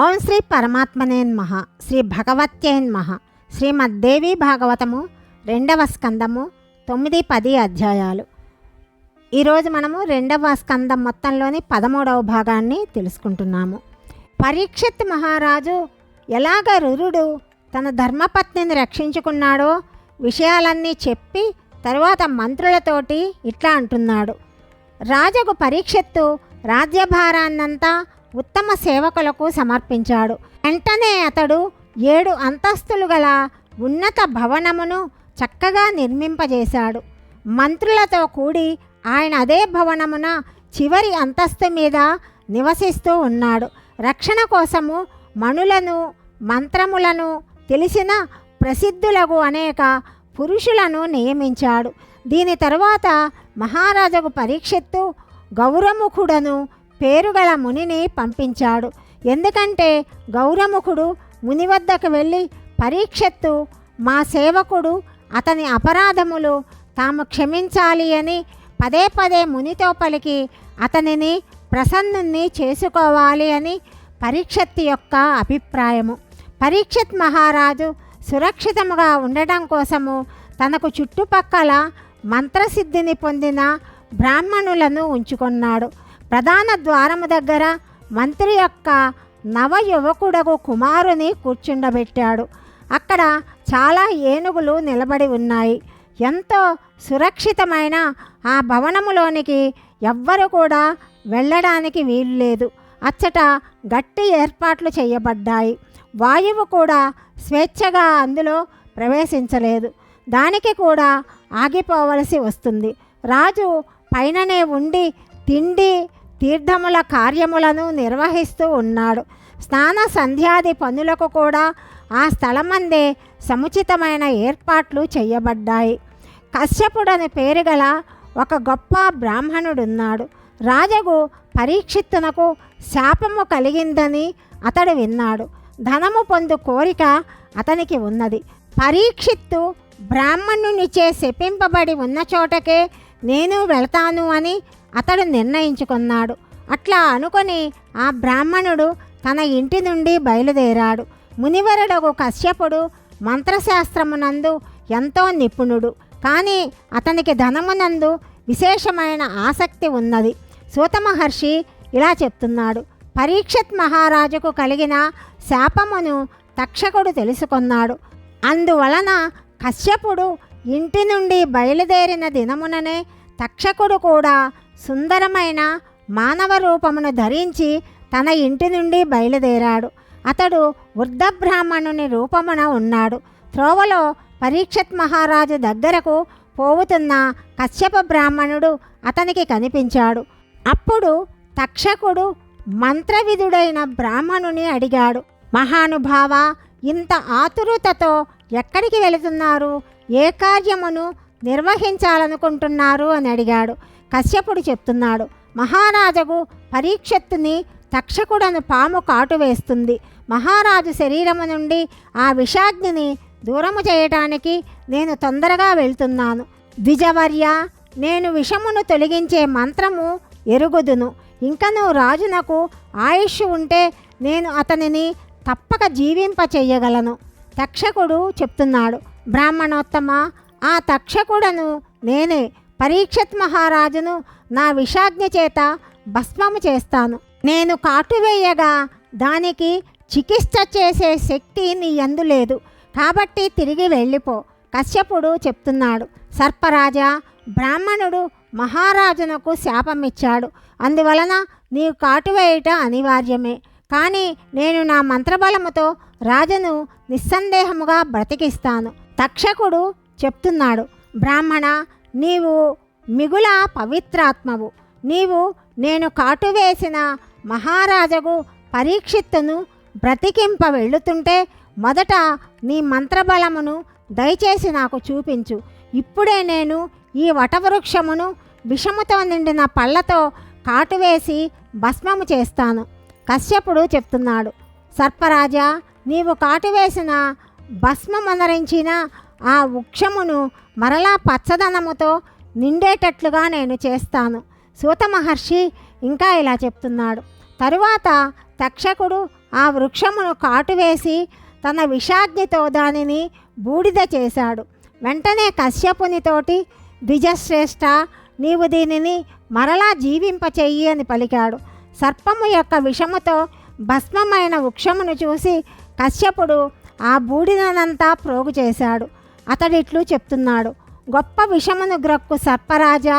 ఓం శ్రీ పరమాత్మనేన్మహ శ్రీ భగవత్యేన్మహ శ్రీమద్దేవి భాగవతము రెండవ స్కందము తొమ్మిది పది అధ్యాయాలు. ఈరోజు మనము రెండవ స్కందం మొత్తంలోని పదమూడవ భాగాన్ని తెలుసుకుంటున్నాము. పరీక్షిత్ మహారాజు ఎలాగ రురుడు తన ధర్మపత్నిని రక్షించుకున్నాడో విషయాలన్నీ చెప్పి తరువాత మంత్రులతోటి ఇట్లా అంటున్నాడు. రాజకు పరీక్షత్తు రాజ్యభారాన్నంతా ఉత్తమ సేవకులకు సమర్పించాడు. వెంటనే అతడు ఏడు అంతస్తులు గల ఉన్నత భవనమును చక్కగా నిర్మింపజేశాడు. మంత్రులతో కూడి ఆయన అదే భవనమున చివరి అంతస్తు మీద నివసిస్తూ ఉన్నాడు. రక్షణ కోసము మణులను మంత్రములను తెలిసిన ప్రసిద్ధులకు అనేక పురుషులను నియమించాడు. దీని తరువాత మహారాజుకు పరీక్షిత్తు గౌరముఖుడను పేరుగల మునిని పంపించాడు. ఎందుకంటే గౌరముఖుడు ముని వద్దకు వెళ్ళి పరీక్షత్తు మా సేవకుడు అతని అపరాధములు తాము క్షమించాలి అని పదే పదే మునితో పలికి అతనిని ప్రసన్నుణ్ణి చేసుకోవాలి అని పరీక్షత్ యొక్క అభిప్రాయము. పరీక్షత్ మహారాజు సురక్షితముగా ఉండటం కోసము తనకు చుట్టుపక్కల మంత్రసిద్ధిని పొందిన బ్రాహ్మణులను ఉంచుకున్నాడు. ప్రధాన ద్వారము దగ్గర మంత్రి యొక్క నవ యువకుడకు కుమారుని కూర్చుండబెట్టాడు. అక్కడ చాలా ఏనుగులు నిలబడి ఉన్నాయి. ఎంతో సురక్షితమైన ఆ భవనములోనికి ఎవ్వరు కూడా వెళ్ళడానికి వీలు లేదు. అచ్చట గట్టి ఏర్పాట్లు చేయబడ్డాయి. వాయువు కూడా స్వేచ్ఛగా అందులో ప్రవేశించలేదు. దానికి కూడా ఆగిపోవలసి వస్తుంది. రాజు పైననే ఉండి తిండి తీర్థముల కార్యములను నిర్వహిస్తూ ఉన్నాడు. స్నాన సంధ్యాది పనులకు కూడా ఆ స్థలమందే సముచితమైన ఏర్పాట్లు చేయబడ్డాయి. కశ్యపుడని పేరు గల ఒక గొప్ప బ్రాహ్మణుడున్నాడు. రాజగు పరీక్షిత్తునకు శాపము కలిగిందని అతడు విన్నాడు. ధనము పొందు కోరిక అతనికి ఉన్నది. పరీక్షిత్తు బ్రాహ్మణునిచే శపింపబడి ఉన్న చోటకే నేను వెళ్తాను అని అతడు నిర్ణయించుకున్నాడు. అట్లా అనుకొని ఆ బ్రాహ్మణుడు తన ఇంటి నుండి బయలుదేరాడు. మునివరుడకు కశ్యపుడు మంత్రశాస్త్రమునందు ఎంతో నిపుణుడు. కానీ అతనికి ధనమునందు విశేషమైన ఆసక్తి ఉన్నది. సూత మహర్షి ఇలా చెప్తున్నాడు. పరీక్షత్ మహారాజుకు కలిగిన శాపమును తక్షకుడు తెలుసుకున్నాడు. అందువలన కశ్యపుడు ఇంటి నుండి బయలుదేరిన దినముననే తక్షకుడు కూడా సుందరమైన మానవ రూపమును ధరించి తన ఇంటి నుండి బయలుదేరాడు. అతడు వృద్ధ బ్రాహ్మణుని రూపమున ఉన్నాడు. త్రోవలో పరీక్షత్ మహారాజు దగ్గరకు పోవుతున్న కశ్యప బ్రాహ్మణుడు అతనికి కనిపించాడు. అప్పుడు తక్షకుడు మంత్రవిధుడైన బ్రాహ్మణుని అడిగాడు. మహానుభావ ఇంత ఆతురుతతో ఎక్కడికి వెళుతున్నారు? ఏ కార్యమును నిర్వహించాలనుకుంటున్నారు? అని అడిగాడు. కశ్యపుడు చెప్తున్నాడు మహారాజుకు పరీక్షత్తుని తక్షకుడను పాము కాటు వేస్తుంది. మహారాజు శరీరము నుండి ఆ విషాగ్నిని దూరము చేయటానికి నేను తొందరగా వెళ్తున్నాను. ద్విజవర్య నేను విషమును తొలగించే మంత్రము ఎరుగుదును. ఇంకనూ రాజునకు ఆయుష్ ఉంటే నేను అతనిని తప్పక జీవింప చెయ్యగలను. తక్షకుడు చెప్తున్నాడు బ్రాహ్మణోత్తమ ఆ తక్షకుడను నేనే పరీక్షత్ మహారాజును నా విషాజ్ఞ చేత భస్మము చేస్తాను. నేను కాటువేయగా దానికి చికిత్స చేసే శక్తి నీ అందులేదు కాబట్టి తిరిగి వెళ్ళిపో. కశ్యపుడు చెప్తున్నాడు. సర్పరాజా బ్రాహ్మణుడు మహారాజునకు శాపమిచ్చాడు. అందువలన నీవు కాటువేయట అనివార్యమే. కానీ నేను నా మంత్రబలముతో రాజును నిస్సందేహముగా బ్రతికిస్తాను. తక్షకుడు చెప్తున్నాడు. బ్రాహ్మణ నీవు మిగుల పవిత్రాత్మవు. నీవు నేను కాటువేసిన మహారాజగు పరీక్షిత్తును బ్రతికింప వెళ్ళుతుంటే మొదట నీ మంత్రబలమును దయచేసి నాకు చూపించు. ఇప్పుడే నేను ఈ వటవృక్షమును విషముతో నిండిన పళ్ళతో కాటువేసి భస్మము చేస్తాను. కశ్యపుడు చెప్తున్నాడు సర్పరాజా నీవు కాటువేసిన భస్మమనరించిన ఆ వృక్షమును మరలా పచ్చదనముతో నిండేటట్లుగా నేను చేస్తాను. సూత మహర్షి ఇంకా ఇలా చెప్తున్నాడు. తరువాత తక్షకుడు ఆ వృక్షమును కాటువేసి తన విషాగ్నితో దానిని బూడిద చేశాడు. వెంటనే కశ్యపునితోటి ద్విజశ్రేష్ఠ నీవు దీనిని మరలా జీవింపచెయ్యి అని పలికాడు. సర్పము యొక్క విషముతో భస్మమైన వృక్షమును చూసి కశ్యపుడు ఆ బూడిదనంతా ప్రోగు చేశాడు. అతడిట్లు చెప్తున్నాడు గొప్ప విషమును గ్రక్కు సర్పరాజా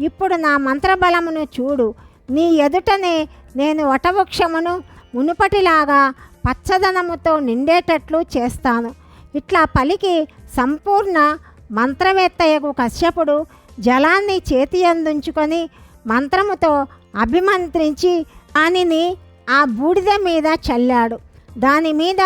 ఇప్పుడు నా మంత్రబలమును చూడు. నీ ఎదుటనే నేను వటవృక్షమును మునుపటిలాగా పచ్చదనముతో నిండేటట్లు చేస్తాను. ఇట్లా పలికి సంపూర్ణ మంత్రవేత్తయకు కశ్యపుడు జలాన్ని చేతి అందించుకొని మంత్రముతో అభిమంత్రించి దానిని ఆ బూడిద మీద చల్లాడు. దాని మీద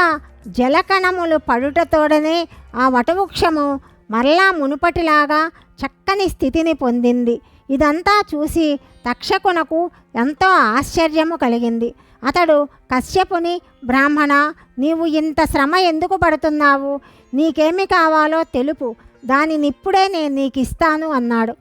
జలకణములు పడుటతోడనే ఆ వటవృక్షము మరలా మునుపటిలాగా చక్కని స్థితిని పొందింది. ఇదంతా చూసి తక్షకునకు ఎంతో ఆశ్చర్యము కలిగింది. అతడు కశ్యపుని బ్రాహ్మణ నీవు ఇంత శ్రమ ఎందుకు పడుతున్నావు? నీకేమి కావాలో తెలుపు. దానినిప్పుడే నేను నీకు ఇస్తాను అన్నాడు.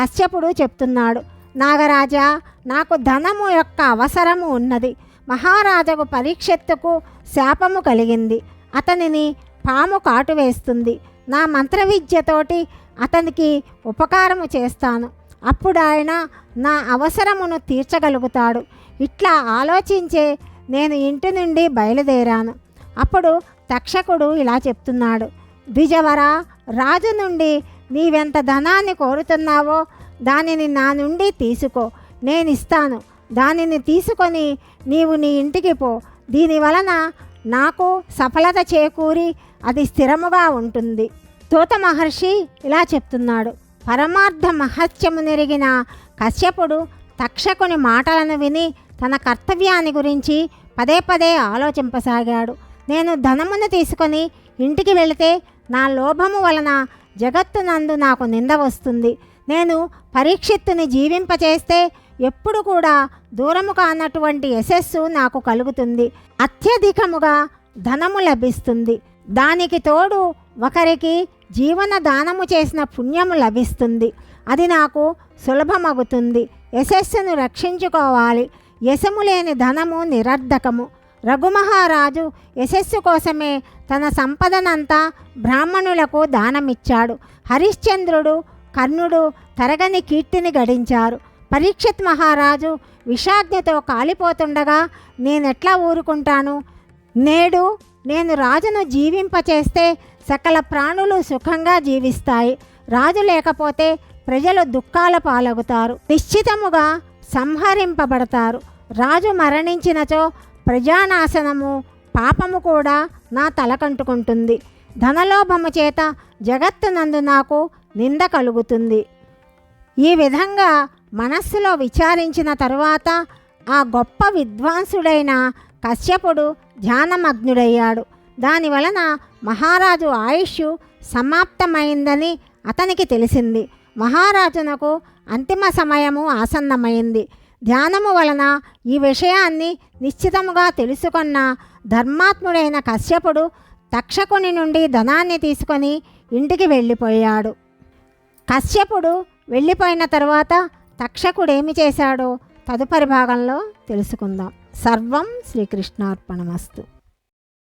కశ్యపుడు చెప్తున్నాడు నాగరాజా నాకు ధనము యొక్క అవసరము ఉన్నది. మహారాజకు పరీక్షత్తుకు శాపము కలిగింది. అతనిని పాము కాటు వేస్తుంది. నా మంత్ర విద్యతోటి అతనికి ఉపకారము చేస్తాను. అప్పుడు ఆయన నా అవసరమును తీర్చగలుగుతాడు. ఇట్లా ఆలోచించే నేను ఇంటి నుండి బయలుదేరాను. అప్పుడు తక్షకుడు ఇలా చెప్తున్నాడు. ద్విజవర రాజు నుండి నీవెంత ధనాన్ని కోరుతున్నావో దానిని నా నుండి తీసుకో. నేను ఇస్తాను దానిని తీసుకొని నీవు నీ ఇంటికి పో. దీని వలన నాకు సఫలత చేకూరి అది స్థిరముగా ఉంటుంది. తూత మహర్షి ఇలా చెప్తున్నాడు. పరమార్థ మహత్యము నెరిగిన కశ్యపుడు తక్షకుని మాటలను విని తన కర్తవ్యాన్ని గురించి పదే పదే ఆలోచింపసాగాడు. నేను ధనమును తీసుకొని ఇంటికి వెళితే నా లోభము వలన జగత్తునందు నాకు నింద వస్తుంది. నేను పరీక్షిత్తుని జీవింపచేస్తే ఎప్పుడు కూడా దూరము కానటువంటి యశస్సు నాకు కలుగుతుంది. అత్యధికముగా ధనము లభిస్తుంది. దానికి తోడు ఒకరికి జీవన దానము చేసిన పుణ్యము లభిస్తుంది. అది నాకు సులభమగుతుంది. యశస్సును రక్షించుకోవాలి. యశము లేని ధనము నిరర్ధకము. రఘుమహారాజు యశస్సు కోసమే తన సంపదనంతా బ్రాహ్మణులకు దానమిచ్చాడు. హరిశ్చంద్రుడు కర్ణుడు తరగని కీర్తిని గడించారు. పరీక్షిత్ మహారాజు విషాజ్ఞతో కాలిపోతుండగా నేనెట్లా ఊరుకుంటాను? నేడు నేను రాజును జీవింపచేస్తే సకల ప్రాణులు సుఖంగా జీవిస్తాయి. రాజు లేకపోతే ప్రజలు దుఃఖాల పాలగుతారు. నిశ్చితముగా సంహరింపబడతారు. రాజు మరణించినచో ప్రజానాశనము పాపము కూడా నా తలకంటుకుంటుంది. ధనలోభము చేత జగత్తునందు నాకు నింద కలుగుతుంది. ఈ విధంగా మనస్సులో విచారించిన తరువాత ఆ గొప్ప విద్వాంసుడైన కశ్యపుడు ధ్యానమగ్నుడయ్యాడు. దానివలన మహారాజు ఆయుష్ సమాప్తమైందని అతనికి తెలిసింది. మహారాజునకు అంతిమ సమయము ఆసన్నమైంది. ధ్యానము వలన ఈ విషయాన్ని నిశ్చితముగా తెలుసుకున్న ధర్మాత్ముడైన కశ్యపుడు తక్షకుని నుండి ధనాన్ని తీసుకొని ఇంటికి వెళ్ళిపోయాడు. కశ్యపుడు వెళ్ళిపోయిన తర్వాత తక్షకుడేమి చేశాడో తదుపరి భాగంలో తెలుసుకుందాం. సర్వం శ్రీకృష్ణార్పణమస్తు.